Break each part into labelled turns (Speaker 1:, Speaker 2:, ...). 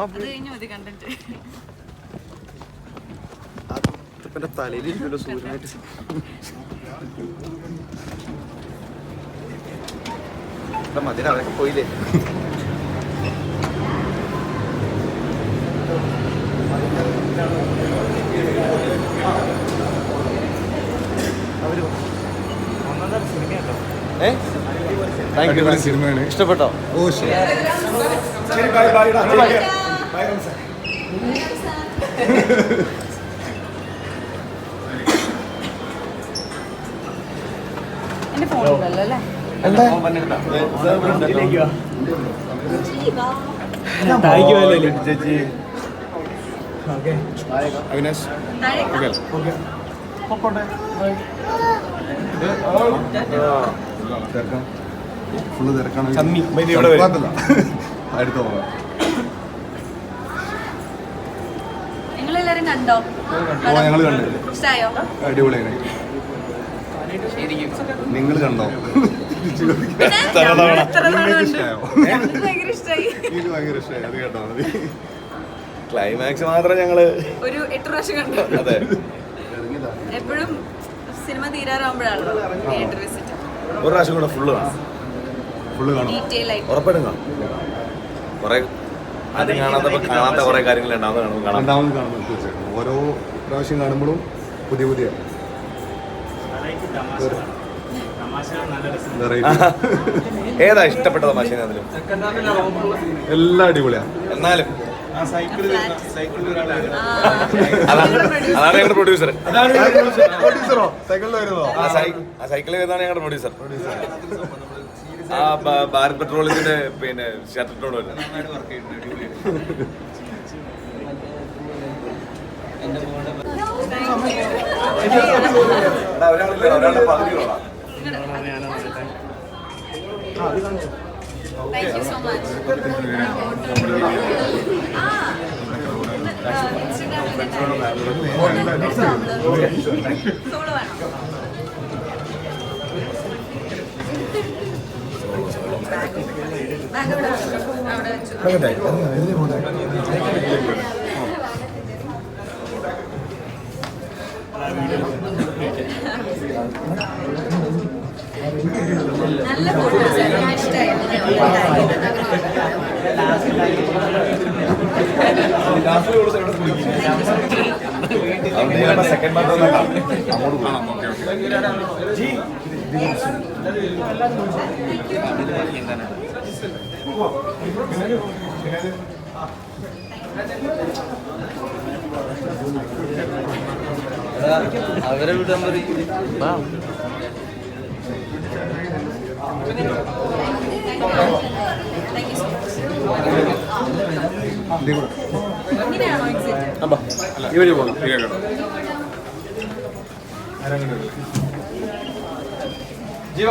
Speaker 1: അത് കഴിഞ്ഞു മതി കണ്ടന്റ്
Speaker 2: എന്റെ തലയിൽ ഇരിക്കുമല്ലോ സൂര്യനായിട്ട്. ഇവിടെ മതിന് അവരൊക്കെ പോയില്ലേ? ഏ? താങ്ക് യു
Speaker 3: സിനിമയാണ്
Speaker 2: ഇഷ്ടപ്പെട്ടോ
Speaker 3: ഓ ശരി
Speaker 1: ഫോൺ ഉണ്ടല്ലോ അല്ലേ
Speaker 2: ചേച്ചി
Speaker 3: അവിനാശ് തിരക്കാം ഫുള്ള് തിരക്കാണ്. അടുത്ത് പോകാം.
Speaker 1: കണ്ടോ?
Speaker 3: ഓ ഞങ്ങൾ കണ്ടു.
Speaker 1: ഇഷ്ടായോ?
Speaker 3: അടിപൊളിയാണ്. നിങ്ങൾ കണ്ടോ?
Speaker 1: ഭയങ്കര
Speaker 3: ഇഷ്ടമായി അത് കേട്ടോ മതി.
Speaker 2: ക്ലൈമാക്സ് മാത്രം ഞങ്ങൾ
Speaker 1: ഒരു എട്ട് പ്രാവശ്യം കണ്ടു.
Speaker 2: അതെ.
Speaker 1: എപ്പോഴും സിനിമ തിയേറ്റർ വിസിറ്റ്
Speaker 2: ഒരു പ്രാവശ്യം കൂടെ ഫുള്ള് കാണാം.
Speaker 3: ഫുള്ള് കാണും.
Speaker 1: ഡീറ്റെയിൽ ആയിട്ട്.
Speaker 2: ഉറപ്പായിട്ടും കാണാം. കുറെ ആദ്യം കാണാത്തപ്പോ കാണാത്ത കുറെ കാര്യങ്ങൾ കാണാം.
Speaker 3: തീർച്ചയായിട്ടും. ഓരോ പ്രാവശ്യം കാണുമ്പോഴും പുതിയ പുതിയ.
Speaker 2: ഏതാ ഇഷ്ടപ്പെട്ട തമാശ അതിലും?
Speaker 3: എല്ലാം അടിപൊളിയാണ്
Speaker 2: എന്നാലും.
Speaker 1: ആ,
Speaker 2: അതാണ്
Speaker 1: ഞങ്ങളുടെ
Speaker 2: പ്രൊഡ്യൂസർ
Speaker 3: പ്രൊഡ്യൂസറോ സൈക്കിളിൽ വരുന്നോ
Speaker 2: ആ സൈ- ആ സൈക്കിളിൽ വരുന്നതാണ് ഞങ്ങളുടെ പ്രൊഡ്യൂസർ ആ ഭാരത് പെട്രോളിയത്തിന്റെ പിന്നെ ഷർട്ടിട്ടോട് വരുന്നത്. ഒരാളുടെ പകുതി
Speaker 1: so much. ആ, ഇൻസ്റ്റാഗ്രാമിൽ സോളോ വേണം. ഇവിടെ വെച്ചു. അവിടെ വെച്ചു. നല്ല
Speaker 2: ഞങ്ങളുടെ സെക്കൻഡ്
Speaker 4: അവരെ വിടാൻ പറയും
Speaker 1: താങ്ക് യു സോ മച്ച് ഇങ്ങനെയാണോ എക്സിറ്റ്
Speaker 2: ഈ വഴി പോകണം
Speaker 1: താങ്ക് യു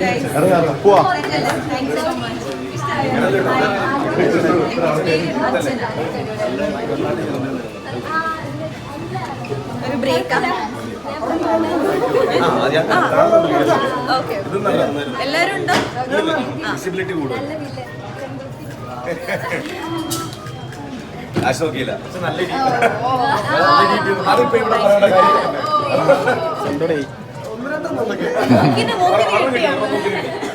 Speaker 1: ഗൈസ്
Speaker 3: ഇറങ്ങാം പോവാ
Speaker 1: ഒരു ബ്രേക്ക് ഓക്കെ എല്ലാരും ഉണ്ടോ
Speaker 2: വിസിബിലിറ്റി കൂടുതൽ ആശ നോക്കിയില്ല പക്ഷെ നല്ല രീതി അതിപ്പോ ഇവിടെ പറയേണ്ട
Speaker 1: മൂക്കിന് മൂക്കിന് കിട്ടിയോ